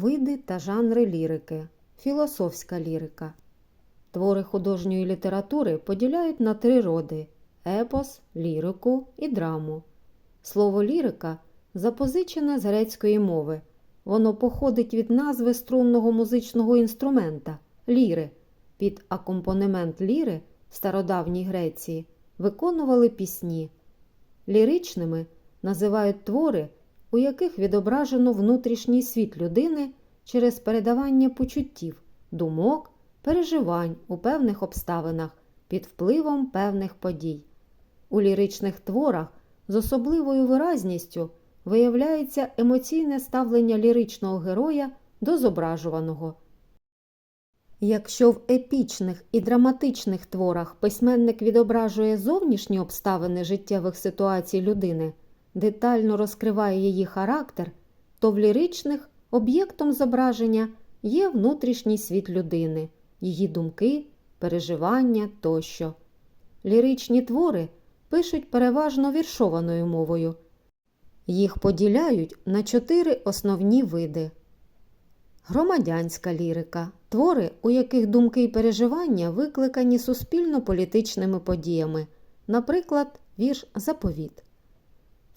Види та жанри лірики. Філософська лірика. Твори художньої літератури поділяють на три роди епос, лірику і драму. Слово лірика запозичене з грецької мови. Воно походить від назви струнного музичного інструмента ліри. Під акомпанемент ліри в стародавній Греції виконували пісні. Ліричними називають твори, у яких відображено внутрішній світ людини через передавання почуттів, думок, переживань у певних обставинах під впливом певних подій. У ліричних творах з особливою виразністю виявляється емоційне ставлення ліричного героя до зображуваного. Якщо в епічних і драматичних творах письменник відображує зовнішні обставини життєвих ситуацій людини, детально розкриває її характер, то в ліричних об'єктом зображення є внутрішній світ людини, її думки, переживання тощо. Ліричні твори пишуть переважно віршованою мовою. Їх поділяють на чотири основні види. Громадянська лірика твори, у яких думки і переживання викликані суспільно-політичними подіями, наприклад, вірш Заповіт.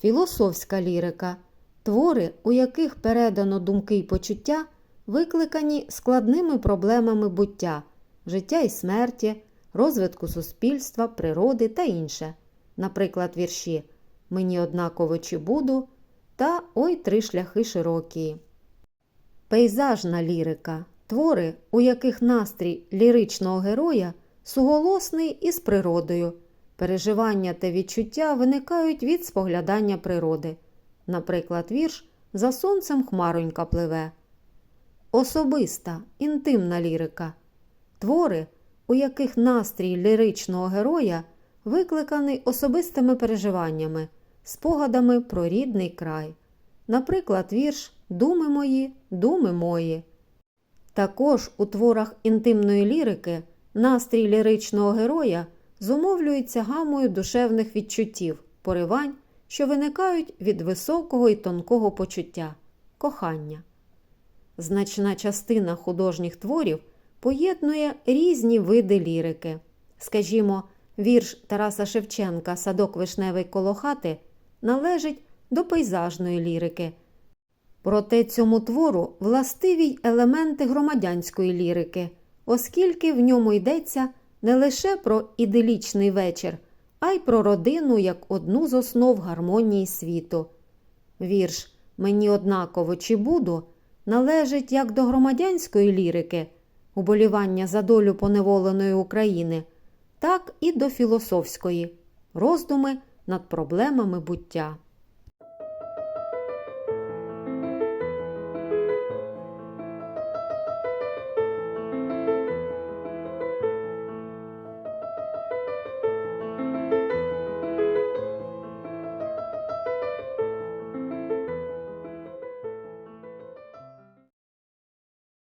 Філософська лірика твори, у яких передано думки і почуття, викликані складними проблемами буття, життя і смерті, розвитку суспільства, природи та інше, наприклад, вірші Мені однаково чи буду та Ой три шляхи широкі. Пейзажна лірика твори, у яких настрій ліричного героя суголосний із природою. Переживання та відчуття виникають від споглядання природи. Наприклад, вірш За сонцем хмаронька пливе. Особиста, інтимна лірика твори, у яких настрій ліричного героя викликаний особистими переживаннями, спогадами про рідний край. Наприклад, вірш Думи мої, думи мої. Також у творах інтимної лірики настрій ліричного героя зумовлюється гамою душевних відчуттів, поривань, що виникають від високого і тонкого почуття кохання. Значна частина художніх творів поєднує різні види лірики. Скажімо, вірш Тараса Шевченка Садок вишневий коло хати належить до пейзажної лірики. Проте цьому твору властиві й елементи громадянської лірики, оскільки в ньому йдеться не лише про іделічний вечір, а й про родину як одну з основ гармонії світу. Вірш Мені однаково чи буду належить як до громадянської лірики, уболівання за долю поневоленої України, так і до філософської роздуми над проблемами буття.